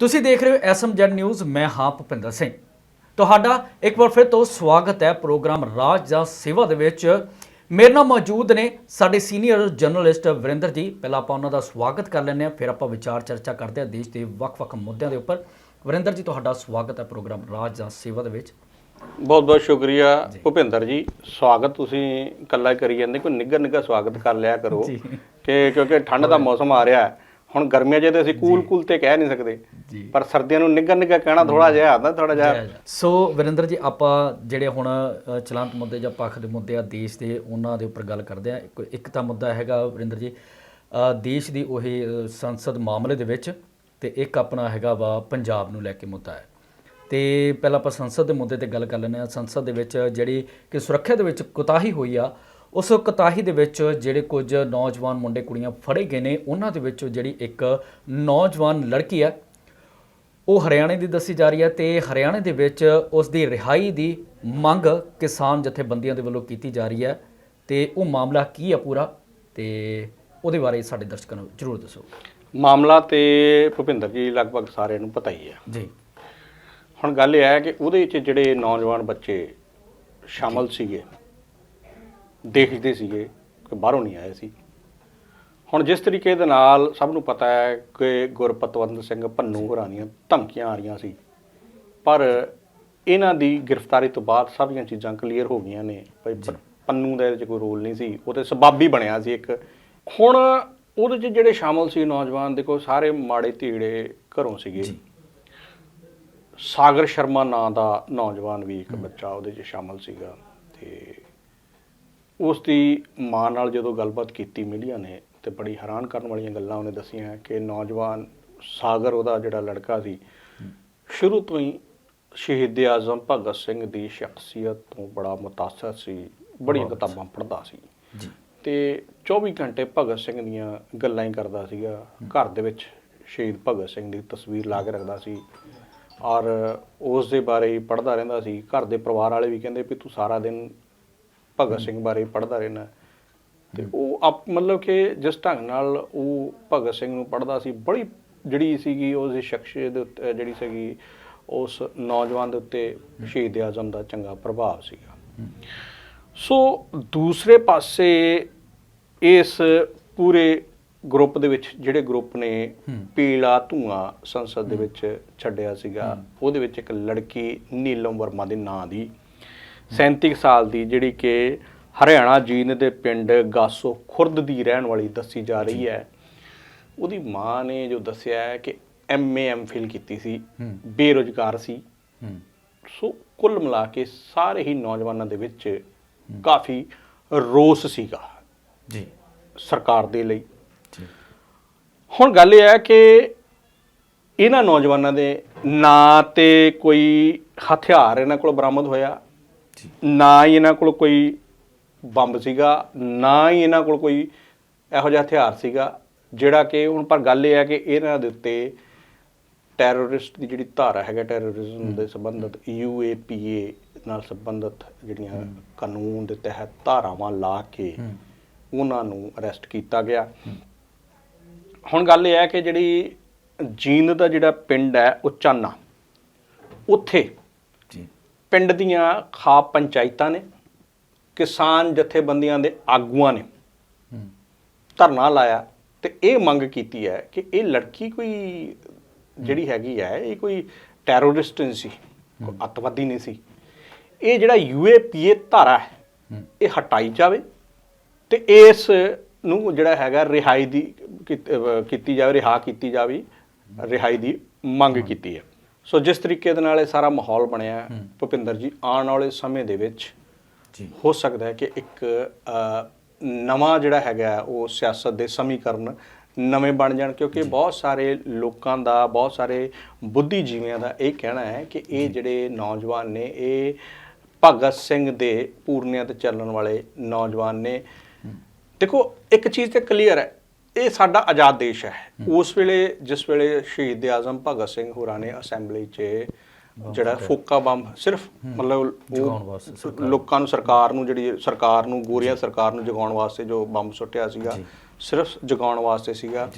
ਤੁਸੀਂ ਦੇਖ ਰਹੇ ਹੋ ਐਸਐਮਜੈਡ ਨਿਊਜ਼ ਮੈਂ ਹਾਂ ਭੁਪਿੰਦਰ ਸਿੰਘ। ਤੁਹਾਡਾ ਇੱਕ ਵਾਰ ਫਿਰ ਤੋਂ ਸਵਾਗਤ ਹੈ ਪ੍ਰੋਗਰਾਮ ਰਾਜ ਜਾਂ ਸੇਵਾ ਦੇ ਵਿੱਚ। ਮੇਰੇ ਨਾਲ ਮੌਜੂਦ ਨੇ ਸਾਡੇ ਸੀਨੀਅਰ ਜਰਨਲਿਸਟ ਵਰਿੰਦਰ ਜੀ। ਪਹਿਲਾਂ ਆਪਾਂ ਉਹਨਾਂ ਦਾ ਸਵਾਗਤ ਕਰ ਲੈਂਦੇ ਹਾਂ ਫਿਰ ਆਪਾਂ ਵਿਚਾਰ ਚਰਚਾ ਕਰਦੇ ਹਾਂ ਦੇਸ਼ ਦੇ ਵੱਖ-ਵੱਖ ਮੁੱਦਿਆਂ ਦੇ ਉੱਪਰ। ਵਰਿੰਦਰ ਜੀ ਤੁਹਾਡਾ ਸਵਾਗਤ ਹੈ ਪ੍ਰੋਗਰਾਮ ਰਾਜ ਜਾਂ ਸੇਵਾ ਦੇ ਵਿੱਚ। ਬਹੁਤ ਬਹੁਤ ਸ਼ੁਕਰੀਆ ਭੁਪਿੰਦਰ ਜੀ। ਸਵਾਗਤ ਤੁਸੀਂ ਇਕੱਲਾ ਕਰੀ ਜਾਂਦੇ ਕੋਈ ਨਿੱਘਾ ਨਿੱਘਾ ਸਵਾਗਤ ਕਰ ਲਿਆ ਕਰੋ। ਕਿ ਕਿਉਂਕਿ ਠੰਡ ਦਾ ਮੌਸਮ ਆ ਰਿਹਾ ਹੈ। ਹੁਣ ਗਰਮੀਆਂ 'ਚ ਤੇ ਅਸੀਂ ਕੂਲ ਕੂਲ ਤੇ ਕਹਿ ਨਹੀਂ ਸਕਦੇ ਜੀ। ਪਰ ਸਰਦੀਆਂ ਨੂੰ ਨਿੱਘਾ ਨਿੱਘਾ ਕਹਿਣਾ ਥੋੜਾ ਜਿਹਾ ਆਦਾ ਥੋੜਾ ਜਿਹਾ ਸੋ ਵਰਿੰਦਰ ਜੀ ਆਪਾਂ ਜਿਹੜੇ ਹੁਣ ਚਲਾਂਤ ਮੁੱਦੇ ਜਾਂ ਪੱਖ ਦੇ ਮੁੱਦੇ ਆ ਦੇਸ਼ ਦੇ ਉਹਨਾਂ ਦੇ ਉੱਪਰ ਗੱਲ ਕਰਦੇ ਆ ਇੱਕ- ਤਾਂ ਮੁੱਦਾ ਹੈਗਾ ਵਰਿੰਦਰ ਜੀ ਦੇਸ਼ ਦੀ ਉਹ ਸੰਸਦ ਮਾਮਲੇ ਦੇ ਵਿੱਚ ਤੇ ਇੱਕ ਆਪਣਾ ਹੈਗਾ ਵਾ ਪੰਜਾਬ ਨੂੰ ਲੈ ਕੇ ਮੁੱਦਾ ਹੈ। ਤੇ ਪਹਿਲਾਂ ਆਪਾਂ ਸੰਸਦ ਦੇ ਮੁੱਦੇ ਤੇ ਗੱਲ ਕਰ ਲੈਂਦੇ ਆ ਸੰਸਦ ਦੇ ਵਿੱਚ ਜਿਹੜੀ ਕਿ ਸੁਰੱਖਿਆ ਦੇ ਵਿੱਚ ਕੁਤਾਹੀ ਹੋਈ ਆ ਉਸ ਕੁਤਾਹੀ ਦੇ ਵਿੱਚ ਜਿਹੜੇ ਕੁਝ ਨੌਜਵਾਨ ਮੁੰਡੇ ਕੁੜੀਆਂ ਫੜੇ ਗਏ ਨੇ ਉਹਨਾਂ ਦੇ ਵਿੱਚੋਂ ਜਿਹੜੀ ਇੱਕ ਨੌਜਵਾਨ ਲੜਕੀ ਆ ਉਹ ਹਰਿਆਣੇ ਦੀ ਦੱਸੀ ਜਾ ਰਹੀ ਹੈ ਤੇ ਹਰਿਆਣੇ ਦੇ ਵਿੱਚ ਉਸ ਦੀ ਰਿਹਾਈ ਦੀ ਮੰਗ ਕਿਸਾਨ ਜਥੇਬੰਦੀਆਂ ਦੇ ਵੱਲੋਂ ਕੀਤੀ ਜਾ ਰਹੀ ਹੈ ਤੇ ਉਹ ਮਾਮਲਾ ਕੀ ਹੈ ਪੂਰਾ ਤੇ ਉਹਦੇ ਬਾਰੇ ਸਾਡੇ ਦਰਸ਼ਕਾਂ ਨੂੰ ਜ਼ਰੂਰ ਦੱਸੋ। ਮਾਮਲਾ ਤੇ ਭੁਪਿੰਦਰ ਜੀ ਲਗਭਗ ਸਾਰਿਆਂ ਨੂੰ ਪਤਾ ਹੀ ਹੈ। ਜੀ। ਹੁਣ ਗੱਲ ਇਹ ਹੈ ਕਿ ਉਹਦੇ ਵਿੱਚ ਜਿਹੜੇ ਨੌਜਵਾਨ ਬੱਚੇ ਸ਼ਾਮਲ ਸੀਗੇ ਦੇਸ਼ ਦੇ ਸੀਗੇ ਕਿ ਬਾਹਰੋਂ ਨਹੀਂ ਆਏ ਸੀ। ਹੁਣ ਜਿਸ ਤਰੀਕੇ ਦੇ ਨਾਲ ਸਭ ਨੂੰ ਪਤਾ ਹੈ ਕਿ ਗੁਰਪਤਵੰਤ ਸਿੰਘ ਭੰਨੂ ਹੋਰਾਂ ਦੀਆਂ ਧਮਕੀਆਂ ਆ ਰਹੀਆਂ ਸੀ। ਪਰ ਇਹਨਾਂ ਦੀ ਗ੍ਰਿਫਤਾਰੀ ਤੋਂ ਬਾਅਦ ਸਾਰੀਆਂ ਚੀਜ਼ਾਂ ਕਲੀਅਰ ਹੋ ਗਈਆਂ ਨੇ ਭਈ ਪੰਨੂ ਦਾ ਇਹਦੇ 'ਚ ਕੋਈ ਰੋਲ ਨਹੀਂ ਸੀ। ਉਹ ਤੇ ਸਬਾਬੀ ਬਣਿਆ ਸੀ ਇੱਕ। ਹੁਣ ਉਹਦੇ 'ਚ ਜਿਹੜੇ ਸ਼ਾਮਲ ਸੀ ਨੌਜਵਾਨ ਦੇਖੋ ਸਾਰੇ ਮਾੜੇ ਧੀੜੇ ਘਰੋਂ ਸੀਗੇ। ਸਾਗਰ ਸ਼ਰਮਾ ਨਾਂ ਦਾ ਨੌਜਵਾਨ ਵੀ ਇੱਕ ਬੱਚਾ ਉਹਦੇ 'ਚ ਸ਼ਾਮਲ ਸੀਗਾ। ਉਸ ਦੀ ਮਾਂ ਨਾਲ ਜਦੋਂ ਗੱਲਬਾਤ ਕੀਤੀ ਮੀਡੀਆ ਨੇ ਤੇ ਬੜੀ ਹੈਰਾਨ ਕਰਨ ਵਾਲੀਆਂ ਗੱਲਾਂ ਉਹਨੇ ਦੱਸੀਆਂ ਕਿ ਨੌਜਵਾਨ ਸਾਗਰ ਉਹਦਾ ਜਿਹੜਾ ਲੜਕਾ ਸੀ ਸ਼ੁਰੂ ਤੋਂ ਹੀ ਸ਼ਹੀਦ ਆਜ਼ਮ ਭਗਤ ਸਿੰਘ ਦੀ ਸ਼ਖਸੀਅਤ ਤੋਂ ਬੜਾ ਮੁਤਾਸਰ ਸੀ ਬੜੀਆਂ ਕਿਤਾਬਾਂ ਪੜ੍ਹਦਾ ਸੀ। ਜੀ। ਤੇ 24 ਘੰਟੇ ਭਗਤ ਸਿੰਘ ਦੀਆਂ ਗੱਲਾਂ ਹੀ ਕਰਦਾ ਸੀਗਾ ਘਰ ਦੇ ਵਿੱਚ ਸ਼ਹੀਦ ਭਗਤ ਸਿੰਘ ਦੀ ਤਸਵੀਰ ਲਾ ਕੇ ਰੱਖਦਾ ਸੀ ਔਰ ਉਸ ਦੇ ਬਾਰੇ ਹੀ ਪੜ੍ਹਦਾ ਰਹਿੰਦਾ ਸੀ। ਘਰ ਦੇ ਪਰਿਵਾਰ ਵਾਲੇ ਵੀ ਕਹਿੰਦੇ ਵੀ ਤੂੰ ਸਾਰਾ ਦਿਨ ਭਗਤ ਸਿੰਘ ਬਾਰੇ ਪੜ੍ਹਦਾ ਰਹਿਣਾ ਤੇ ਉਹ ਆਪ ਮਤਲਬ ਕਿ ਜਿਸ ਢੰਗ ਨਾਲ ਉਹ ਭਗਤ ਸਿੰਘ ਨੂੰ ਪੜ੍ਹਦਾ ਸੀ ਬੜੀ ਜਿਹੜੀ ਸੀਗੀ ਉਸ ਦੀ ਸ਼ਖਸੀਅਤ ਦੇ ਉੱਤੇ ਜਿਹੜੀ ਸੀਗੀ ਉਸ ਨੌਜਵਾਨ ਦੇ ਉੱਤੇ ਸ਼ਹੀਦ ਆਜ਼ਮ ਦਾ ਚੰਗਾ ਪ੍ਰਭਾਵ ਸੀਗਾ। ਸੋ ਦੂਸਰੇ ਪਾਸੇ ਇਸ ਪੂਰੇ ਗਰੁੱਪ ਦੇ ਵਿੱਚ ਜਿਹੜੇ ਗਰੁੱਪ ਨੇ ਪੀਲਾ ਧੂਆਂ ਸੰਸਦ ਦੇ ਵਿੱਚ ਛੱਡਿਆ ਸੀਗਾ ਉਹਦੇ ਵਿੱਚ ਇੱਕ ਲੜਕੀ ਨੀਲਮ ਵਰਮਾ ਦੇ ਨਾਂ ਦੀ 37 ਕੁ ਸਾਲ ਦੀ ਜਿਹੜੀ ਕਿ ਹਰਿਆਣਾ ਜੀਂਦ ਦੇ ਪਿੰਡ ਗਾਸੋ ਖੁਰਦ ਦੀ ਰਹਿਣ ਵਾਲੀ ਦੱਸੀ ਜਾ ਰਹੀ ਹੈ। ਉਹਦੀ ਮਾਂ ਨੇ ਜੋ ਦੱਸਿਆ ਹੈ ਕਿ ਐਮਏ ਐਮਫਿਲ ਕੀਤੀ ਸੀ ਬੇਰੁਜ਼ਗਾਰ ਸੀ। ਸੋ ਕੁੱਲ ਮਿਲਾ ਕੇ ਸਾਰੇ ਹੀ ਨੌਜਵਾਨਾਂ ਦੇ ਵਿੱਚ ਕਾਫੀ ਰੋਸ ਸੀਗਾ ਜੀ। ਸਰਕਾਰ ਦੇ ਲਈ। ਹੁਣ ਗੱਲ ਇਹ ਹੈ ਕਿ ਇਹਨਾਂ ਨੌਜਵਾਨਾਂ ਦੇ ਨਾ ਤੇ ਕੋਈ ਹਥਿਆਰ ਇਹਨਾਂ ਕੋਲ ਬਰਾਮਦ ਹੋਇਆ? ਨਾ ਹੀ ਇਹਨਾਂ ਕੋਲ ਕੋਈ ਬੰਬ ਸੀਗਾ ਨਾ ਹੀ ਇਹਨਾਂ ਕੋਲ ਕੋਈ ਇਹੋ ਜਿਹਾ ਹਥਿਆਰ ਸੀਗਾ ਜਿਹੜਾ ਕਿ ਹੁਣ ਪਰ ਗੱਲ ਇਹ ਹੈ ਕਿ ਇਹਨਾਂ ਦੇ ਉੱਤੇ ਟੈਰਰਿਸਟ ਦੀ ਜਿਹੜੀ ਧਾਰਾ ਹੈਗਾ ਟੈਰਰਿਜ਼ਮ ਦੇ ਸੰਬੰਧਿਤ ਯੂਏਪੀਏ ਨਾਲ ਸੰਬੰਧਿਤ ਜਿਹੜੀਆਂ ਕਾਨੂੰਨ ਦੇ ਤਹਿਤ ਧਾਰਾਵਾਂ ਲਾ ਕੇ ਉਹਨਾਂ ਨੂੰ ਅਰੈਸਟ ਕੀਤਾ ਗਿਆ। ਹੁਣ ਗੱਲ ਇਹ ਹੈ ਕਿ ਜਿਹੜੀ ਜੀਂਦ ਦਾ ਜਿਹੜਾ ਪਿੰਡ ਹੈ ਉਚਾਨਾ ਉੱਥੇ ਜੀ ਪਿੰਡ ਦੀਆਂ ਖਾਪ ਪੰਚਾਇਤਾਂ ਨੇ ਕਿਸਾਨ ਜਥੇਬੰਦੀਆਂ ਦੇ ਆਗੂਆਂ ਨੇ ਧਰਨਾ ਲਾਇਆ ਤੇ ਇਹ ਮੰਗ ਕੀਤੀ ਹੈ ਕਿ ਇਹ ਲੜਕੀ ਕੋਈ ਜਿਹੜੀ ਹੈਗੀ ਹੈ ਇਹ ਕੋਈ ਟੈਰਰਿਸਟ ਨਹੀਂ ਸੀ ਕੋਈ ਅੱਤਵਾਦੀ ਨਹੀਂ ਸੀ। ਇਹ ਜਿਹੜਾ ਯੂਏਪੀਏ ਧਾਰਾ ਹੈ ਇਹ ਹਟਾਈ ਜਾਵੇ ਤੇ ਇਸ ਨੂੰ ਜਿਹੜਾ ਹੈਗਾ ਰਿਹਾਈ ਦੀ ਕੀਤੀ ਜਾਵੇ ਰਿਹਾ ਕੀਤੀ ਜਾਵੇ ਰਿਹਾਈ ਦੀ ਮੰਗ ਕੀਤੀ ਹੈ। ਸੋ ਜਿਸ ਤਰੀਕੇ ਦੇ ਨਾਲ ਇਹ ਸਾਰਾ ਮਾਹੌਲ ਬਣਿਆ ਭੁਪਿੰਦਰ ਜੀ ਆਉਣ ਵਾਲੇ ਸਮੇਂ ਦੇ ਵਿੱਚ ਜੀ। ਹੋ ਸਕਦਾ ਹੈ ਕਿ ਇੱਕ ਨਵਾਂ ਜਿਹੜਾ ਹੈਗਾ ਉਹ ਸਿਆਸਤ ਦੇ ਸਮੀਕਰਨ ਨਵੇਂ ਬਣ ਜਾਣ ਕਿਉਂਕਿ ਬਹੁਤ ਸਾਰੇ ਲੋਕਾਂ ਦਾ ਬਹੁਤ ਸਾਰੇ ਬੁੱਧੀਜੀਵੀਆਂ ਦਾ ਇਹ ਕਹਿਣਾ ਹੈ ਕਿ ਇਹ ਜਿਹੜੇ ਨੌਜਵਾਨ ਨੇ ਇਹ ਭਗਤ ਸਿੰਘ ਦੇ ਪੂਰਨਿਆਂ ਤੇ ਚੱਲਣ ਵਾਲੇ ਨੌਜਵਾਨ ਨੇ। ਦੇਖੋ ਇੱਕ ਚੀਜ਼ ਤੇ ਕਲੀਅਰ ਹੈ ਇਹ ਸਾਡਾ ਆਜ਼ਾਦ ਦੇਸ਼ ਹੈ। ਉਸ ਵੇਲੇ ਜਿਸ ਵੇਲੇ ਸ਼ਹੀਦ ਆਜ਼ਮ ਭਗਤ ਸਿੰਘ ਹੋਰਾਂ ਨੇ ਅਸੈਂਬਲੀ 'ਚ ਜਿਹੜਾ ਫੋਕਾ ਬੰਬ ਸਿਰਫ ਮਤਲਬ ਉਹ ਲੋਕਾਂ ਨੂੰ ਸਰਕਾਰ ਨੂੰ ਜਿਹੜੀ ਸਰਕਾਰ ਨੂੰ ਗੋਰੀਆ ਸਰਕਾਰ ਨੂੰ ਜਗਾਉਣ ਵਾਸਤੇ ਜੋ ਬੰਬ ਸੁੱਟਿਆ ਸੀਗਾ ਸਿਰਫ ਜਗਾਉਣ ਵਾਸਤੇ ਸੀਗਾ।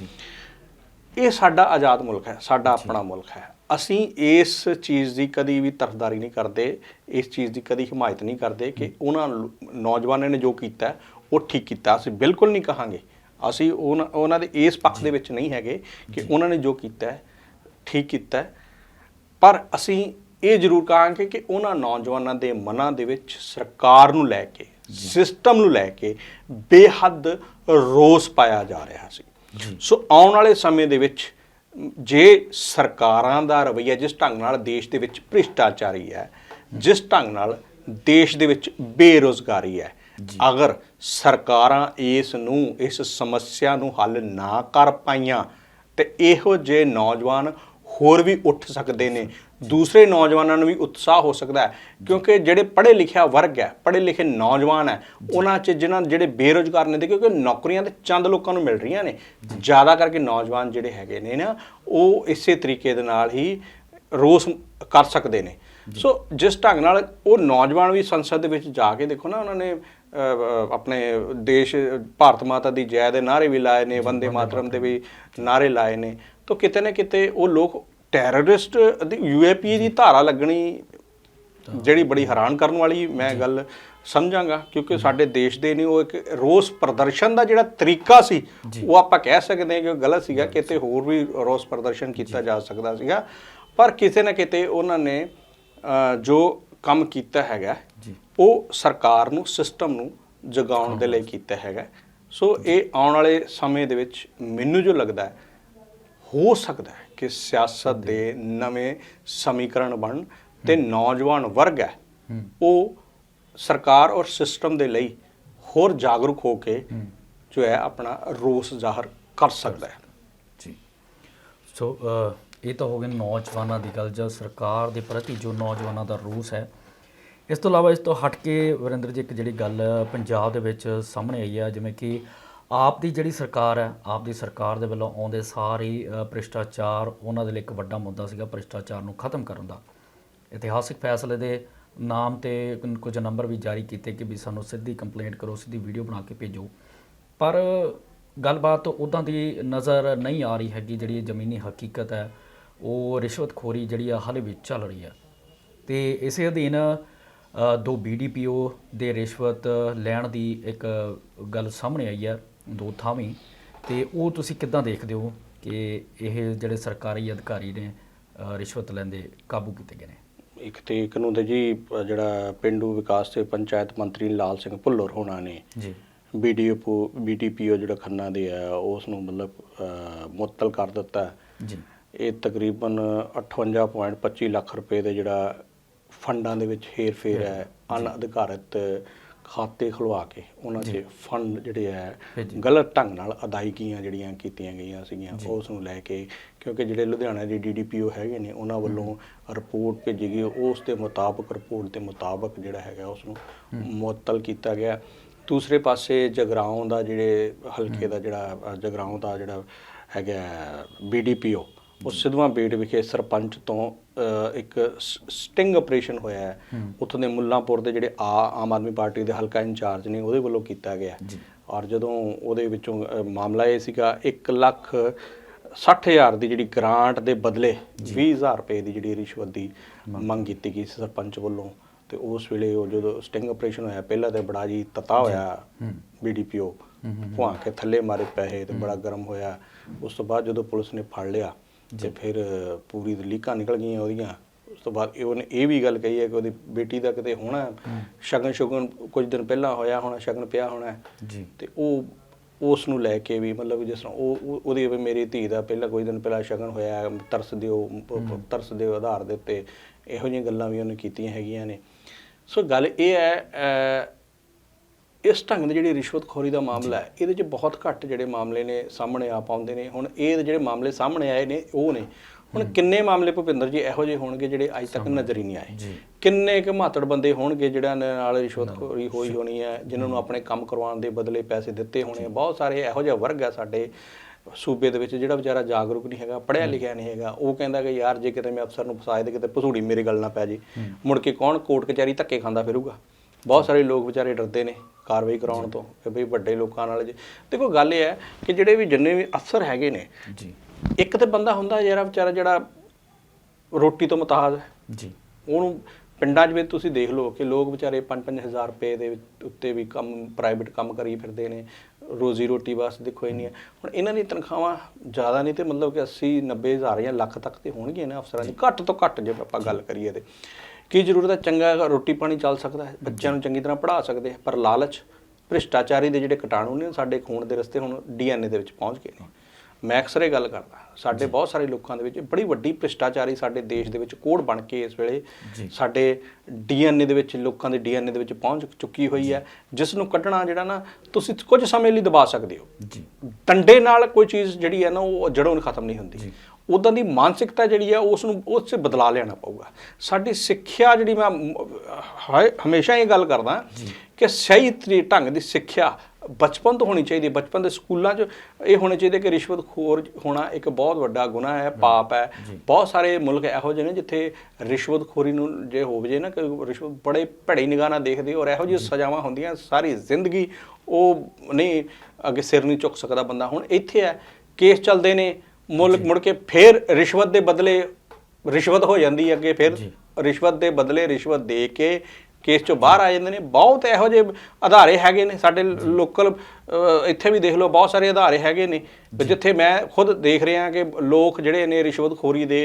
ਇਹ ਸਾਡਾ ਆਜ਼ਾਦ ਮੁਲਕ ਹੈ ਸਾਡਾ ਆਪਣਾ ਮੁਲਕ ਹੈ। ਅਸੀਂ ਇਸ ਚੀਜ਼ ਦੀ ਕਦੀ ਵੀ ਤਰਫਦਾਰੀ ਨਹੀਂ ਕਰਦੇ ਇਸ ਚੀਜ਼ ਦੀ ਕਦੀ ਹਿਮਾਇਤ ਨਹੀਂ ਕਰਦੇ ਕਿ ਉਹਨਾਂ ਨੌਜਵਾਨਾਂ ਨੇ ਜੋ ਕੀਤਾ ਉਹ ਠੀਕ ਕੀਤਾ। ਅਸੀਂ ਬਿਲਕੁਲ ਨਹੀਂ ਕਹਾਂਗੇ ਅਸੀਂ ਉਹਨਾਂ ਉਹਨਾਂ ਦੇ ਇਸ ਪੱਖ ਦੇ ਵਿੱਚ ਨਹੀਂ ਹੈਗੇ ਕਿ ਉਹਨਾਂ ਨੇ ਜੋ ਕੀਤਾ ਹੈ, ਠੀਕ ਕੀਤਾ ਹੈ। ਪਰ ਅਸੀਂ ਇਹ ਜ਼ਰੂਰ ਕਹਾਂਗੇ ਕਿ ਉਹਨਾਂ ਨੌਜਵਾਨਾਂ ਦੇ ਮਨਾਂ ਦੇ ਵਿੱਚ ਸਰਕਾਰ ਨੂੰ ਲੈ ਕੇ ਸਿਸਟਮ ਨੂੰ ਲੈ ਕੇ ਬੇਹੱਦ ਰੋਸ ਪਾਇਆ ਜਾ ਰਿਹਾ ਸੀ। ਸੋ ਆਉਣ ਵਾਲੇ ਸਮੇਂ ਦੇ ਵਿੱਚ ਜੇ ਸਰਕਾਰਾਂ ਦਾ ਰਵੱਈਆ ਜਿਸ ਢੰਗ ਨਾਲ ਦੇਸ਼ ਦੇ ਵਿੱਚ ਭ੍ਰਿਸ਼ਟਾਚਾਰੀ ਹੈ ਜਿਸ ਢੰਗ ਨਾਲ ਦੇਸ਼ ਦੇ ਵਿੱਚ ਬੇਰੋਜ਼ਗਾਰੀ ਹੈ ਅਗਰ ਸਰਕਾਰਾਂ ਇਸ ਨੂੰ ਇਸ ਸਮੱਸਿਆ ਨੂੰ ਹੱਲ ਨਾ ਕਰ ਪਾਈਆਂ ਤੇ ਇਹੋ ਜਿਹੇ ਨੌਜਵਾਨ ਹੋਰ ਵੀ ਉੱਠ ਸਕਦੇ ਨੇ। ਦੂਸਰੇ ਨੌਜਵਾਨਾਂ ਨੂੰ ਵੀ ਉਤਸ਼ਾਹ ਹੋ ਸਕਦਾ ਹੈ। ਕਿਉਂਕਿ ਜਿਹੜੇ ਪੜ੍ਹੇ ਲਿਖਿਆ ਵਰਗ ਹੈ ਪੜ੍ਹੇ ਲਿਖੇ ਨੌਜਵਾਨ ਹੈ ਉਹਨਾਂ 'ਚ ਜਿਨ੍ਹਾਂ ਜਿਹੜੇ ਬੇਰੋਜ਼ਗਾਰ ਨੇ ਤੇ ਕਿਉਂਕਿ ਨੌਕਰੀਆਂ ਤੇ ਚੰਦ ਲੋਕਾਂ ਨੂੰ ਮਿਲ ਰਹੀਆਂ ਨੇ। ਜ਼ਿਆਦਾ ਕਰਕੇ ਨੌਜਵਾਨ ਜਿਹੜੇ ਹੈਗੇ ਨੇ ਨਾ ਉਹ ਇਸੇ ਤਰੀਕੇ ਦੇ ਨਾਲ ਹੀ ਰੋਸ ਕਰ ਸਕਦੇ ਨੇ। ਸੋ ਜਿਸ ਢੰਗ ਨਾਲ ਉਹ ਨੌਜਵਾਨ ਵੀ ਸੰਸਦ ਦੇ ਵਿੱਚ ਜਾ ਕੇ ਦੇਖੋ ਨਾ ਉਹਨਾਂ ਨੇ ਆਪਣੇ ਦੇਸ਼ ਭਾਰਤ ਮਾਤਾ ਦੀ ਜੈ ਦੇ ਨਾਰੇ ਵੀ ਲਾਏ ਨੇ ਵੰਦੇ ਮਾਤਰਮ ਦੇ ਵੀ ਨਾਰੇ ਲਾਏ ਨੇ। ਤਾਂ ਕਿਤੇ ਨਾ ਕਿਤੇ ਉਹ ਲੋਕ ਟੈਰਰਿਸਟ ਯੂਏਪੀ ਦੀ ਧਾਰਾ ਲੱਗਣੀ ਜਿਹੜੀ ਬੜੀ ਹੈਰਾਨ ਕਰਨ ਵਾਲੀ ਮੈਂ ਗੱਲ ਸਮਝਾਂਗਾ ਕਿਉਂਕਿ ਸਾਡੇ ਦੇਸ਼ ਦੇ ਨੇ ਉਹ ਇੱਕ ਰੋਸ ਪ੍ਰਦਰਸ਼ਨ ਦਾ ਜਿਹੜਾ ਤਰੀਕਾ ਸੀ ਉਹ ਆਪਾਂ ਕਹਿ ਸਕਦੇ ਹਾਂ ਕਿ ਉਹ ਗਲਤ ਸੀਗਾ ਕਿਤੇ ਹੋਰ ਵੀ ਰੋਸ ਪ੍ਰਦਰਸ਼ਨ ਕੀਤਾ ਜਾ। ਸਕਦਾ ਸੀਗਾ। ਪਰ ਕਿਸੇ ਨਾ ਕਿਤੇ ਉਹਨਾਂ ਨੇ ਜੋ ਕੰਮ ਕੀਤਾ ਹੈਗਾ ਜੀ। ਉਹ ਸਰਕਾਰ ਨੂੰ ਸਿਸਟਮ ਨੂੰ ਜਗਾਉਣ ਦੇ ਲਈ ਕੀਤਾ ਹੈਗਾ। ਸੋ ਇਹ ਆਉਣ ਵਾਲੇ ਸਮੇਂ ਦੇ ਵਿੱਚ ਮੈਨੂੰ ਜੋ ਲੱਗਦਾ ਹੈ ਹੋ ਸਕਦਾ ਹੈ ਕਿ ਸਿਆਸਤ ਦੇ ਨਵੇਂ ਸਮੀਕਰਨ ਬਣਨ ਤੇ ਨੌਜਵਾਨ ਵਰਗ ਹੈ ਉਹ ਸਰਕਾਰ ਔਰ ਸਿਸਟਮ ਦੇ ਲਈ ਹੋਰ ਜਾਗਰੂਕ ਹੋ ਕੇ ਜੋ ਹੈ ਆਪਣਾ ਰੋਸ ਜ਼ਾਹਰ ਕਰ ਸਕਦਾ ਹੈ। ਜੀ। ਸੋ ਇਹ ਤਾਂ ਹੋ ਗਏ ਨੌਜਵਾਨਾਂ ਦੀ ਗੱਲ ਜਾਂ ਸਰਕਾਰ ਦੇ ਪ੍ਰਤੀ ਜੋ ਨੌਜਵਾਨਾਂ ਦਾ ਰੂਸ ਹੈ ਇਸ ਤੋਂ ਇਲਾਵਾ ਇਸ ਤੋਂ ਹਟ ਕੇ ਵਰਿੰਦਰ ਜੀ, ਇੱਕ ਜਿਹੜੀ ਗੱਲ ਪੰਜਾਬ ਦੇ ਵਿੱਚ ਸਾਹਮਣੇ ਆਈ ਹੈ ਜਿਵੇਂ ਕਿ ਆਪ ਦੀ ਜਿਹੜੀ ਸਰਕਾਰ ਹੈ, ਆਪ ਦੀ ਸਰਕਾਰ ਦੇ ਵੱਲੋਂ ਆਉਂਦੇ ਸਾਰੇ ਭ੍ਰਿਸ਼ਟਾਚਾਰ, ਉਹਨਾਂ ਦੇ ਲਈ ਇੱਕ ਵੱਡਾ ਮੁੱਦਾ ਸੀਗਾ ਭ੍ਰਿਸ਼ਟਾਚਾਰ ਨੂੰ ਖਤਮ ਕਰਨ ਦਾ। ਇਤਿਹਾਸਿਕ ਫੈਸਲੇ ਦੇ ਨਾਮ ਤੇ ਕੁਝ ਨੰਬਰ ਵੀ ਜਾਰੀ ਕੀਤੇ ਕਿ ਵੀ ਸਾਨੂੰ ਸਿੱਧੀ ਕੰਪਲੇਂਟ ਕਰੋ, ਸਿੱਧੀ ਵੀਡੀਓ ਬਣਾ ਕੇ ਭੇਜੋ। ਪਰ ਗੱਲਬਾਤ ਉਦਾਂ ਦੀ ਨਜ਼ਰ ਨਹੀਂ ਆ ਰਹੀ ਹੈਗੀ, ਜਿਹੜੀ ਜ਼ਮੀਨੀ ਹਕੀਕਤ ਹੈ, ਉਹ ਰਿਸ਼ਵਤਖੋਰੀ ਜਿਹੜੀ ਆ ਹਾਲੇ ਵੀ ਚੱਲ ਰਹੀ ਹੈ। ਤੇ ਇਸੇ ਅਧੀਨ ਦੋ ਬੀਡੀਪੀਓ ਦੇ ਰਿਸ਼ਵਤ ਲੈਣ ਦੀ ਇੱਕ ਗੱਲ ਸਾਹਮਣੇ ਆਈ ਹੈ ਦੋ ਥਾਵੇਂ। ਤੇ ਉਹ ਤੁਸੀਂ ਕਿੱਦਾਂ ਦੇਖਦੇ ਹੋ ਕਿ ਇਹ ਜਿਹੜੇ ਸਰਕਾਰੀ ਅਧਿਕਾਰੀ ਨੇ ਰਿਸ਼ਵਤ ਲੈਂਦੇ ਕਾਬੂ ਕੀਤੇ ਗਏ ਨੇ? ਇੱਕ ਤੇ ਇੱਕ ਨੂੰ ਤੇ ਜੀ ਜਿਹੜਾ ਪਿੰਡੂ ਵਿਕਾਸ ਤੇ ਪੰਚਾਇਤ ਮੰਤਰੀ ਲਾਲ ਸਿੰਘ ਭੁੱਲਰ ਹੋਣਾ ਨੇ। ਜੀ। ਬੀਡੀਪੀਓ ਬੀਡੀਪੀਓ ਜਿਹੜਾ ਖੰਨਾ ਦੇ ਆ ਉਸ ਨੂੰ ਮਤਲਬ ਮੁਅੱਤਲ ਕਰ ਦਿੱਤਾ। ਜੀ। ਇਹ ਤਕਰੀਬਨ 58.25 ਲੱਖ ਰੁਪਏ ਦੇ ਜਿਹੜਾ ਫੰਡਾਂ ਦੇ ਵਿੱਚ ਹੇਰ-ਫੇਰ ਹੈ ਅਨਅਧਿਕਾਰਤ ਖਾਤੇ ਖੁਲਵਾ ਕੇ ਉਹਨਾਂ 'ਚ ਫੰਡ ਜਿਹੜੇ ਹੈ। ਗਲਤ ਢੰਗ ਨਾਲ ਅਦਾਇਗੀਆਂ ਜਿਹੜੀਆਂ ਕੀਤੀਆਂ ਗਈਆਂ ਸੀਗੀਆਂ ਉਸ ਨੂੰ ਲੈ ਕੇ ਕਿਉਂਕਿ ਜਿਹੜੇ ਲੁਧਿਆਣਾ ਦੇ ਡੀਡੀਪੀਓ ਹੈਗੇ ਨੇ ਉਹਨਾਂ ਵੱਲੋਂ ਰਿਪੋਰਟ ਭੇਜੀ ਗਈ ਉਸ ਦੇ ਮੁਤਾਬਕ ਰਿਪੋਰਟ ਦੇ ਮੁਤਾਬਕ ਜਿਹੜਾ ਹੈਗਾ ਉਸ ਨੂੰ ਮੁਅੱਤਲ ਕੀਤਾ ਗਿਆ। ਦੂਸਰੇ ਪਾਸੇ ਜਗਰਾਉਂ ਦਾ ਜਿਹੜੇ ਹਲਕੇ ਦਾ ਜਿਹੜਾ ਜਗਰਾਉਂ ਦਾ ਜਿਹੜਾ ਹੈਗਾ ਬੀਡੀਪੀਓ ਉਹ ਸਿੱਧਵਾਂ ਬੇਟ ਵਿਖੇ ਸਰਪੰਚ ਤੋਂ ਇੱਕ ਸਟਿੰਗ ਆਪਰੇਸ਼ਨ ਹੋਇਆ ਹੈ। ਉੱਥੋਂ ਦੇ ਮੁੱਲਾਂਪੁਰ ਦੇ ਜਿਹੜੇ ਆ ਆਮ ਆਦਮੀ ਪਾਰਟੀ ਦੇ ਹਲਕਾ ਇੰਚਾਰਜ ਨੇ ਉਹਦੇ ਵੱਲੋਂ ਕੀਤਾ ਗਿਆ। ਔਰ ਜਦੋਂ ਉਹਦੇ ਵਿੱਚੋਂ ਮਾਮਲਾ ਇਹ ਸੀਗਾ 1 ਲੱਖ 60000 ਦੀ ਜਿਹੜੀ ਗ੍ਰਾਂਟ ਦੇ ਬਦਲੇ 20000 ਰੁਪਏ ਦੀ ਜਿਹੜੀ ਰਿਸ਼ਵਤ ਦੀ ਮੰਗ। ਕੀਤੀ ਗਈ ਸੀ ਸਰਪੰਚ ਵੱਲੋਂ। ਤੇ ਉਸ ਵੇਲੇ ਉਹ ਜਦੋਂ ਸਟਿੰਗ ਆਪਰੇਸ਼ਨ ਹੋਇਆ ਪਹਿਲਾਂ ਤੇ ਬੜਾ ਜੀ ਤਤਾ ਹੋਇਆ ਬੀਡੀਪੀਓ ਭੁਆ ਕੇ ਥੱਲੇ ਮਾਰੇ ਪੈਸੇ ਤੇ ਬੜਾ ਗਰਮ ਹੋਇਆ। ਉਸ ਤੋਂ ਬਾਅਦ ਜਦੋਂ ਪੁਲਿਸ ਨੇ ਫੜ ਲਿਆ ਤੇ ਫਿਰ ਪੂਰੀ ਲੀਕਾਂ ਨਿਕਲ ਗਈਆਂ ਉਹਦੀਆਂ ਉਸ ਤੋਂ ਬਾਅਦ ਇਹ ਉਹਨੇ ਇਹ ਵੀ ਗੱਲ ਕਹੀ ਹੈ ਕਿ ਉਹਦੀ ਬੇਟੀ ਦਾ ਕਿਤੇ ਹੋਣਾ ਸ਼ਗਨ ਸ਼ੁਗਨ ਕੁਝ ਦਿਨ ਪਹਿਲਾਂ ਹੋਇਆ ਹੋਣਾ ਸ਼ਗਨ ਪਿਆ ਹੋਣਾ। ਜੀ। ਤੇ ਉਹ ਉਸ ਨੂੰ ਲੈ ਕੇ ਵੀ ਮਤਲਬ ਜਿਸ ਤਰ੍ਹਾਂ ਉਹ ਉਹ- ਉਹਦੀ ਵੀ ਮੇਰੀ ਧੀ ਦਾ ਪਹਿਲਾਂ ਕੁਝ ਦਿਨ ਪਹਿਲਾਂ ਸ਼ਗਨ ਹੋਇਆ ਤਰਸ ਦਿਓ ਤਰਸ ਦਿਓ ਆਧਾਰ ਦੇ ਉੱਤੇ ਇਹੋ ਜਿਹੀਆਂ ਗੱਲਾਂ ਵੀ ਉਹਨੇ ਕੀਤੀਆਂ ਹੈਗੀਆਂ ਨੇ। ਸੋ ਗੱਲ ਇਹ ਹੈ ਇਸ ਢੰਗ ਦੀ ਜਿਹੜੀ ਰਿਸ਼ਵਤਖੋਰੀ ਦਾ ਮਾਮਲਾ ਹੈ ਇਹਦੇ 'ਚ ਬਹੁਤ ਘੱਟ ਜਿਹੜੇ ਮਾਮਲੇ ਨੇ ਸਾਹਮਣੇ ਆ ਪਾਉਂਦੇ ਨੇ। ਹੁਣ ਇਹ ਜਿਹੜੇ ਮਾਮਲੇ ਸਾਹਮਣੇ ਆਏ ਨੇ ਉਹ ਨੇ। ਹੁਣ ਕਿੰਨੇ ਮਾਮਲੇ ਭੁਪਿੰਦਰ ਜੀ ਇਹੋ ਜਿਹੇ ਹੋਣਗੇ ਜਿਹੜੇ ਅੱਜ ਤੱਕ ਨਜ਼ਰ ਹੀ ਨਹੀਂ ਆਏ। ਕਿੰਨੇ ਕੁ ਮਾਤੜ ਬੰਦੇ ਹੋਣਗੇ ਜਿਹੜਿਆਂ ਦੇ ਨਾਲ ਰਿਸ਼ਵਤਖੋਰੀ ਹੋਈ ਹੋਣੀ ਹੈ ਜਿਨ੍ਹਾਂ ਨੂੰ ਆਪਣੇ ਕੰਮ ਕਰਵਾਉਣ ਦੇ ਬਦਲੇ ਪੈਸੇ ਦਿੱਤੇ ਹੋਣੇ। ਬਹੁਤ ਸਾਰੇ ਇਹੋ ਜਿਹਾ ਵਰਗ ਆ ਸਾਡੇ ਸੂਬੇ ਦੇ ਵਿੱਚ ਜਿਹੜਾ ਵਿਚਾਰਾ ਜਾਗਰੂਕ ਨਹੀਂ ਹੈਗਾ ਪੜ੍ਹਿਆ ਲਿਖਿਆ ਨਹੀਂ ਹੈਗਾ। ਉਹ ਕਹਿੰਦਾ ਕਿ ਯਾਰ ਜੇ ਕਿਤੇ ਮੈਂ ਅਫਸਰ ਨੂੰ ਫਸਾਏ ਤੇ ਕਿਤੇ ਭਸੂੜੀ ਮੇਰੇ ਗੱਲ ਨਾ ਪੈ ਜੇ। ਮੁੜ ਕੇ ਕੌਣ ਕੋਰਟ ਕਚਹਿਰੀ ਧੱਕੇ ਖਾਂਦਾ ਫਿਰੂਗਾ? ਬਹੁਤ ਸਾਰੇ ਲੋਕ ਵਿਚਾਰੇ ਡਰਦੇ ਨੇ। ਕਾਰਵਾਈ ਕਰਾਉਣ ਤੋਂ ਕਿ ਭਈ ਵੱਡੇ ਲੋਕਾਂ ਨਾਲ ਜੇ। ਦੇਖੋ ਗੱਲ ਇਹ ਹੈ ਕਿ ਜਿਹੜੇ ਵੀ ਜਿੰਨੇ ਵੀ ਅਫਸਰ ਹੈਗੇ ਨੇ ਜੀ। ਇੱਕ ਤੇ ਬੰਦਾ ਹੁੰਦਾ ਜਿਹੜਾ ਵਿਚਾਰਾ ਜਿਹੜਾ ਰੋਟੀ ਤੋਂ ਮੁਤਾਜ ਹੈ। ਜੀ। ਉਹਨੂੰ ਪਿੰਡਾਂ 'ਚ ਵੀ ਤੁਸੀਂ ਦੇਖ ਲਓ ਕਿ ਲੋਕ ਵਿਚਾਰੇ 5-5000 ਰੁਪਏ ਦੇ ਉੱਤੇ ਵੀ ਕੰਮ ਪ੍ਰਾਈਵੇਟ ਕੰਮ ਕਰੀ ਫਿਰਦੇ ਨੇ। ਰੋਜ਼ੀ ਰੋਟੀ ਵਾਸਤੇ ਦੇਖੋ ਇੰਨੀਆਂ ਹੁਣ ਇਹਨਾਂ ਦੀ ਤਨਖਾਹਾਂ ਜ਼ਿਆਦਾ ਨਹੀਂ ਤੇ ਮਤਲਬ ਕਿ 80 90000 ਜਾਂ ਲੱਖ ਤੱਕ ਤੇ ਹੋਣਗੀਆਂ ਨੇ ਅਫਸਰਾਂ ਦੀ। ਘੱਟ ਤੋਂ ਘੱਟ ਜੇ ਆਪਾਂ ਗੱਲ ਕਰੀਏ ਤੇ। ਕੀ ਜ਼ਰੂਰਤ ਹੈ? ਚੰਗਾ ਰੋਟੀ ਪਾਣੀ ਚੱਲ ਸਕਦਾ ਹੈ। ਬੱਚਿਆਂ ਨੂੰ ਚੰਗੀ ਤਰ੍ਹਾਂ ਪੜ੍ਹਾ ਸਕਦੇ ਪਰ ਲਾਲਚ ਭ੍ਰਿਸ਼ਟਾਚਾਰੀ ਦੇ ਜਿਹੜੇ ਕੀਟਾਣੂ ਨੇ ਸਾਡੇ ਖੂਨ ਦੇ ਰਸਤੇ ਹੁਣ ਡੀਐਨਏ ਦੇ ਵਿੱਚ ਪਹੁੰਚ ਗਏ ਨੇ। ਮੈਂ ਅਕਸਰ ਇਹ ਗੱਲ ਕਰਦਾ ਸਾਡੇ ਬਹੁਤ ਸਾਰੇ ਲੋਕਾਂ ਦੇ ਵਿੱਚ ਬੜੀ ਵੱਡੀ ਭ੍ਰਿਸ਼ਟਾਚਾਰੀ ਸਾਡੇ ਦੇਸ਼ ਦੇ ਵਿੱਚ ਕੋੜ ਬਣ ਕੇ ਇਸ ਵੇਲੇ ਸਾਡੇ ਡੀਐਨਏ ਦੇ ਵਿੱਚ ਲੋਕਾਂ ਦੇ ਡੀਐਨਏ ਦੇ ਵਿੱਚ ਪਹੁੰਚ ਚੁੱਕੀ ਹੋਈ ਹੈ। ਜਿਸ ਨੂੰ ਕੱਢਣਾ ਜਿਹੜਾ ਨਾ ਤੁਸੀਂ ਕੁਝ ਸਮੇਂ ਲਈ ਦਬਾ ਸਕਦੇ ਹੋ। ਜੀ। ਟੰਡੇ ਨਾਲ ਕੋਈ ਚੀਜ਼ ਜਿਹੜੀ ਹੈ ਨਾ ਉਹ ਜੜੋਂ ਖਤਮ ਨਹੀਂ ਹੁੰਦੀ। ਉਦਾਂ ਦੀ ਮਾਨਸਿਕਤਾ ਜਿਹੜੀ ਹੈ ਉਸ ਨੂੰ ਉਸ 'ਚ ਬਦਲਾ ਲਿਆਉਣਾ ਪਊਗਾ। ਸਾਡੀ ਸਿੱਖਿਆ ਜਿਹੜੀ ਮੈਂ ਹਮੇਸ਼ਾ ਇਹ ਗੱਲ ਕਰਦਾ ਕਿ ਸਹੀ ਤਰੀ ਢੰਗ ਦੀ ਸਿੱਖਿਆ ਬਚਪਨ ਤੋਂ ਹੋਣੀ ਚਾਹੀਦੀ ਹੈ। ਬਚਪਨ ਦੇ ਸਕੂਲਾਂ 'ਚ ਇਹ ਹੋਣੇ ਚਾਹੀਦੇ ਕਿ ਰਿਸ਼ਵਤਖੋਰ ਹੋਣਾ ਇੱਕ ਬਹੁਤ ਵੱਡਾ ਗੁਨਾਹ ਹੈ ਪਾਪ ਹੈ। ਬਹੁਤ ਸਾਰੇ ਮੁਲਕ ਇਹੋ ਜਿਹੇ ਨੇ ਜਿੱਥੇ ਰਿਸ਼ਵਤਖੋਰੀ ਨੂੰ ਜੇ ਹੋਵੇ ਜੇ ਨਾ ਕਿ ਰਿਸ਼ਵਤ ਬੜੇ ਭੜੀ ਨਿਗਾਹ ਨਾਲ ਦੇਖਦੇ ਔਰ ਇਹੋ ਜਿਹੀ ਸਜ਼ਾਵਾਂ ਹੁੰਦੀਆਂ ਸਾਰੀ ਜ਼ਿੰਦਗੀ ਉਹ ਨਹੀਂ ਅੱਗੇ ਸਿਰ ਨਹੀਂ ਚੁੱਕ ਸਕਦਾ ਬੰਦਾ। ਹੁਣ ਇੱਥੇ ਹੈ ਕੇਸ ਚੱਲਦੇ ਨੇ ਮੁਲਕ ਮੁੜ ਕੇ ਫੇਰ ਰਿਸ਼ਵਤ ਦੇ ਬਦਲੇ ਰਿਸ਼ਵਤ ਹੋ ਜਾਂਦੀ ਹੈ ਅੱਗੇ ਫਿਰ ਰਿਸ਼ਵਤ ਦੇ ਬਦਲੇ ਰਿਸ਼ਵਤ ਦੇ ਕੇ ਕੇਸ ਚੋਂ ਬਾਹਰ ਆ ਜਾਂਦੇ ਨੇ। ਬਹੁਤ ਇਹੋ ਜਿਹੇ ਆਧਾਰੇ ਹੈਗੇ ਨੇ। ਸਾਡੇ ਲੋਕਲ ਇੱਥੇ ਵੀ ਦੇਖ ਲਓ ਬਹੁਤ ਸਾਰੇ ਆਧਾਰੇ ਹੈਗੇ ਨੇ। ਜਿੱਥੇ ਮੈਂ ਖੁਦ ਦੇਖ ਰਿਹਾ ਕਿ ਲੋਕ ਜਿਹੜੇ ਨੇ ਰਿਸ਼ਵਤਖੋਰੀ ਦੇ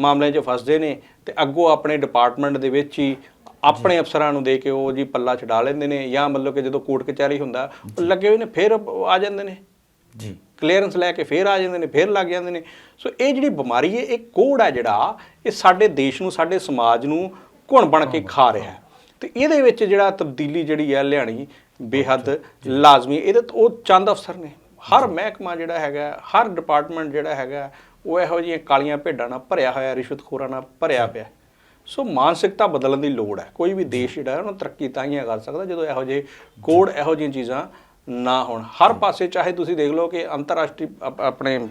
ਮਾਮਲਿਆਂ 'ਚ ਫਸਦੇ ਨੇ ਤੇ ਅੱਗੋਂ ਆਪਣੇ ਡਿਪਾਰਟਮੈਂਟ ਦੇ ਵਿੱਚ ਹੀ ਆਪਣੇ ਅਫਸਰਾਂ ਨੂੰ ਦੇ ਕੇ ਉਹ ਜੀ ਪੱਲਾ ਛਡਾ ਲੈਂਦੇ ਨੇ ਜਾਂ ਮਤਲਬ ਕਿ ਜਦੋਂ ਕੋਰਟ ਕਚਹਿਰੀ ਹੁੰਦਾ ਉਹ ਲੱਗੇ ਹੋਏ ਨੇ ਫਿਰ ਆ ਜਾਂਦੇ ਨੇ। ਜੀ। ਕਲੀਅਰੈਂਸ ਲੈ ਕੇ ਫੇਰ ਆ ਜਾਂਦੇ ਨੇ ਫੇਰ ਲੱਗ ਜਾਂਦੇ ਨੇ। ਸੋ ਇਹ ਜਿਹੜੀ ਬਿਮਾਰੀ ਹੈ ਇਹ ਕੋੜ ਹੈ ਜਿਹੜਾ ਇਹ ਸਾਡੇ ਦੇਸ਼ ਨੂੰ ਸਾਡੇ ਸਮਾਜ ਨੂੰ ਘੁਣ ਬਣ ਕੇ ਖਾ ਰਿਹਾ ਹੈ। ਤੇ ਇਹਦੇ ਵਿੱਚ ਜਿਹੜਾ ਤਬਦੀਲੀ ਜਿਹੜੀ ਹੈ ਲਿਆਣੀ ਬੇਹੱਦ ਲਾਜ਼ਮੀ ਇਹਦੇ ਤੋਂ ਉਹ ਚੰਦ ਅਫਸਰ ਨੇ। ਹਰ ਮਹਿਕਮਾ ਜਿਹੜਾ ਹੈਗਾ ਹਰ ਡਿਪਾਰਟਮੈਂਟ ਜਿਹੜਾ ਹੈਗਾ ਉਹ ਇਹੋ ਜਿਹੀਆਂ ਕਾਲੀਆਂ ਭੇਡਾਂ ਨਾਲ ਭਰਿਆ ਹੋਇਆ ਰਿਸ਼ਵਤਖੋਰਾਂ ਨਾਲ ਭਰਿਆ ਪਿਆ। ਸੋ ਮਾਨਸਿਕਤਾ ਬਦਲਣ ਦੀ ਲੋੜ ਹੈ। ਕੋਈ ਵੀ ਦੇਸ਼ ਜਿਹੜਾ ਹੈ ਉਹਨੂੰ ਤਰੱਕੀ ਤਾਂ ਹੀ ਕਰ ਸਕਦਾ ਜਦੋਂ ਇਹੋ ਜਿਹੇ ਕੋਡ ਇਹੋ ਜਿਹੀਆਂ ਚੀਜ਼ਾਂ ਨਾ ਹੋਣ। ਹਰ ਪਾਸੇ ਚਾਹੇ ਤੁਸੀਂ ਦੇਖ ਲਓ ਕਿ ਅੰਤਰਰਾਸ਼ਟਰੀ ਆਪ- ਆਪਣੇ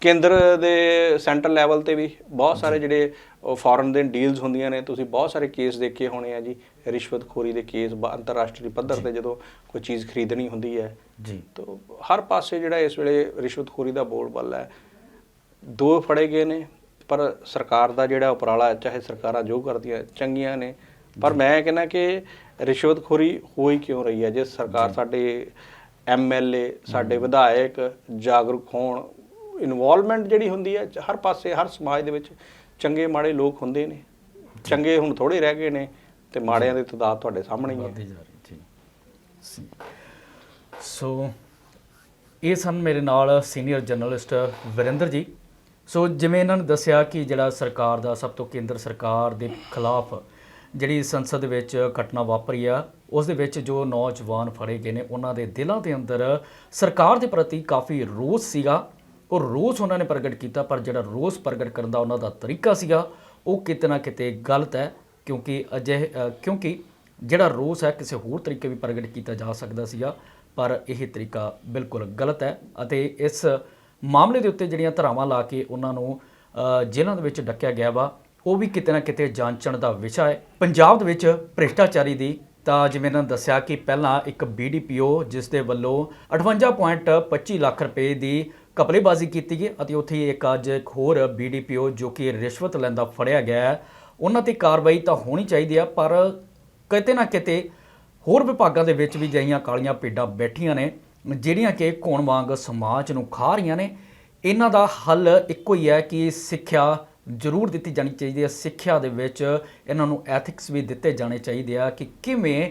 ਕੇਂਦਰ ਦੇ ਸੈਂਟਰਲ ਲੈਵਲ ਤੇ ਵੀ ਬਹੁਤ ਸਾਰੇ ਜਿਹੜੇ ਫੋਰਨ ਦੇ ਡੀਲਸ ਹੁੰਦੀਆਂ ਨੇ। ਤੁਸੀਂ ਬਹੁਤ ਸਾਰੇ ਕੇਸ ਦੇਖੇ ਹੋਣੇ ਆ ਜੀ। ਰਿਸ਼ਵਤਖੋਰੀ ਦੇ ਕੇਸ ਅੰਤਰਰਾਸ਼ਟਰੀ ਪੱਧਰ ਤੇ ਜਦੋਂ ਕੋਈ ਚੀਜ਼ ਖਰੀਦਣੀ ਹੁੰਦੀ ਹੈ। ਜੀ। ਤੋ ਹਰ ਪਾਸੇ ਜਿਹੜਾ ਇਸ ਵੇਲੇ ਰਿਸ਼ਵਤਖੋਰੀ ਦਾ ਬੋਲਬਾਲਾ ਹੈ ਦੋ ਫੜੇ ਗਏ ਨੇ ਪਰ ਸਰਕਾਰ ਦਾ ਜਿਹੜਾ ਉਪਰਾਲਾ ਚਾਹੇ ਸਰਕਾਰਾਂ ਜੋ ਕਰਦੀਆਂ ਚੰਗੀਆਂ ਨੇ। ਪਰ ਮੈਂ ਕਹਿੰਦਾ ਕਿ ਰਿਸ਼ਵਤਖੋਰੀ ਹੋਈ ਕਿਉਂ ਰਹੀ ਹੈ? ਜੇ ਸਰਕਾਰ ਸਾਡੇ ਐਮਐਲਏ ਸਾਡੇ ਵਿਧਾਇਕ ਜਾਗਰੂਕ ਹੋਣ ਇਨਵੋਲਵਮੈਂਟ ਜਿਹੜੀ ਹੁੰਦੀ ਹੈ ਹਰ ਪਾਸੇ ਹਰ ਸਮਾਜ ਦੇ ਵਿੱਚ ਚੰਗੇ ਮਾੜੇ ਲੋਕ ਹੁੰਦੇ ਨੇ। ਚੰਗੇ ਹੁਣ ਥੋੜੇ ਰਹਿ ਗਏ ਨੇ ਤੇ ਮਾੜਿਆਂ ਦੀ ਤਾਦਾਦ ਤੁਹਾਡੇ ਸਾਹਮਣੇ ਹੀ ਹੈ। ਸੋ ਇਹ ਸਨ ਮੇਰੇ ਨਾਲ ਸੀਨੀਅਰ ਜਰਨਲਿਸਟ ਵਿਰਿੰਦਰ ਜੀ। ਸੋ ਜਿਵੇਂ ਇਹਨਾਂ ਨੇ ਦੱਸਿਆ ਕਿ ਜਿਹੜਾ ਸਰਕਾਰ ਦਾ ਸਭ ਤੋਂ ਕੇਂਦਰ ਸਰਕਾਰ ਦੇ ਖਿਲਾਫ ਜਿਹੜੀ ਸੰਸਦ ਵਿੱਚ ਘਟਨਾ ਵਾਪਰੀ ਆ, ਉਸ ਦੇ ਵਿੱਚ ਜੋ ਨੌਜਵਾਨ ਫੜੇ ਗਏ ਨੇ, ਉਹਨਾਂ ਦੇ ਦਿਲਾਂ ਦੇ ਅੰਦਰ ਸਰਕਾਰ ਦੇ ਪ੍ਰਤੀ ਕਾਫੀ ਰੋਸ ਸੀਗਾ। ਉਹ ਰੋਸ ਉਹਨਾਂ ਨੇ ਪ੍ਰਗਟ ਕੀਤਾ, ਪਰ ਜਿਹੜਾ ਰੋਸ ਪ੍ਰਗਟ ਕਰਨ ਦਾ ਉਹਨਾਂ ਦਾ ਤਰੀਕਾ ਸੀਗਾ, ਉਹ ਕਿਤੇ ਨਾ ਕਿਤੇ ਗਲਤ ਹੈ, ਕਿਉਂਕਿ ਅਜਿਹੇ ਕਿਉਂਕਿ ਜਿਹੜਾ ਰੋਸ ਹੈ, ਕਿਸੇ ਹੋਰ ਤਰੀਕੇ ਵੀ ਪ੍ਰਗਟ ਕੀਤਾ ਜਾ ਸਕਦਾ ਸੀਗਾ, ਪਰ ਇਹ ਤਰੀਕਾ ਬਿਲਕੁਲ ਗਲਤ ਹੈ ਅਤੇ ਇਸ ਮਾਮਲੇ ਦੇ ਉੱਤੇ ਜਿਹੜੀਆਂ ਧਰਾਵਾਂ ਲਾ ਕੇ ਉਹਨਾਂ ਨੂੰ ਜੇਲ੍ਹਾਂ ਦੇ ਵਿੱਚ ਡੱਕਿਆ ਗਿਆ ਵਾ ਉਹ ਵੀ ਕਿਤੇ ਨਾ ਕਿਤੇ ਜਾਂਚਣ ਦਾ ਵਿਸ਼ਾ ਹੈ। ਪੰਜਾਬ ਦੇ ਵਿੱਚ ਭ੍ਰਿਸ਼ਟਾਚਾਰੀ ਦੀ ਤਾਂ ਜਿਵੇਂ ਇਹਨਾਂ ਨੇ ਦੱਸਿਆ ਕਿ ਪਹਿਲਾਂ ਇੱਕ ਬੀਡੀਪੀਓ ਜਿਸ ਦੇ ਵੱਲੋਂ 58.25 ਲੱਖ ਰੁਪਏ ਦੀ ਕਪਲੇਬਾਜ਼ੀ ਕੀਤੀ ਗਈ ਅਤੇ ਉੱਥੇ ਇੱਕ ਅੱਜ ਇੱਕ ਹੋਰ ਬੀਡੀਪੀਓ ਜੋ ਕਿ ਰਿਸ਼ਵਤ ਲੈਂਦਾ ਫੜਿਆ ਗਿਆ ਹੈ, ਉਹਨਾਂ ਤੇ ਕਾਰਵਾਈ ਤਾਂ ਹੋਣੀ ਚਾਹੀਦੀ ਆ ਪਰ ਕਿਤੇ ਨਾ ਕਿਤੇ ਹੋਰ ਵਿਭਾਗਾਂ ਦੇ ਵਿੱਚ ਵੀ ਜਿਹੀਆਂ ਕਾਲੀਆਂ ਭੇਡਾਂ ਬੈਠੀਆਂ ਨੇ, ਜਿਹੜੀਆਂ ਕਿ ਕੋਣ ਵਾਂਗ ਸਮਾਜ ਨੂੰ ਖਾ ਰਹੀਆਂ ਨੇ। ਇਹਨਾਂ ਦਾ ਹੱਲ ਇੱਕੋ ਹੀ ਹੈ ਕਿ ਸਿੱਖਿਆ ਜ਼ਰੂਰ ਦਿੱਤੀ ਜਾਣੀ ਚਾਹੀਦੀ ਹੈ। ਸਿੱਖਿਆ ਦੇ ਵਿੱਚ ਇਹਨਾਂ ਨੂੰ ਐਥਿਕਸ ਵੀ ਦਿੱਤੇ ਜਾਣੇ ਚਾਹੀਦੇ ਆ ਕਿ ਕਿਵੇਂ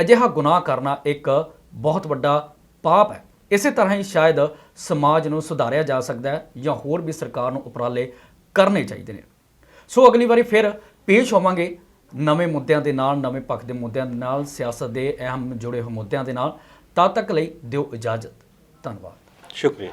ਅਜਿਹਾ ਗੁਨਾਹ ਕਰਨਾ ਇੱਕ ਬਹੁਤ ਵੱਡਾ ਪਾਪ ਹੈ। ਇਸੇ ਤਰ੍ਹਾਂ ਹੀ ਸ਼ਾਇਦ ਸਮਾਜ ਨੂੰ ਸੁਧਾਰਿਆ ਜਾ ਸਕਦਾ ਹੈ ਜਾਂ ਹੋਰ ਵੀ ਸਰਕਾਰ ਨੂੰ ਉਪਰਾਲੇ ਕਰਨੇ ਚਾਹੀਦੇ ਨੇ। ਸੋ ਅਗਲੀ ਵਾਰੀ ਫਿਰ ਪੇਸ਼ ਹੋਵਾਂਗੇ ਨਵੇਂ ਮੁੱਦਿਆਂ ਦੇ ਨਾਲ, ਨਵੇਂ ਪੱਖ ਦੇ ਮੁੱਦਿਆਂ ਦੇ ਨਾਲ, ਸਿਆਸਤ ਦੇ ਅਹਿਮ ਜੁੜੇ ਹੋਏ ਮੁੱਦਿਆਂ ਦੇ ਨਾਲ। ਤਦ ਤੱਕ ਲਈ ਦਿਓ ਇਜਾਜ਼ਤ। ਧੰਨਵਾਦ। ਸ਼ੁਕਰੀਆ।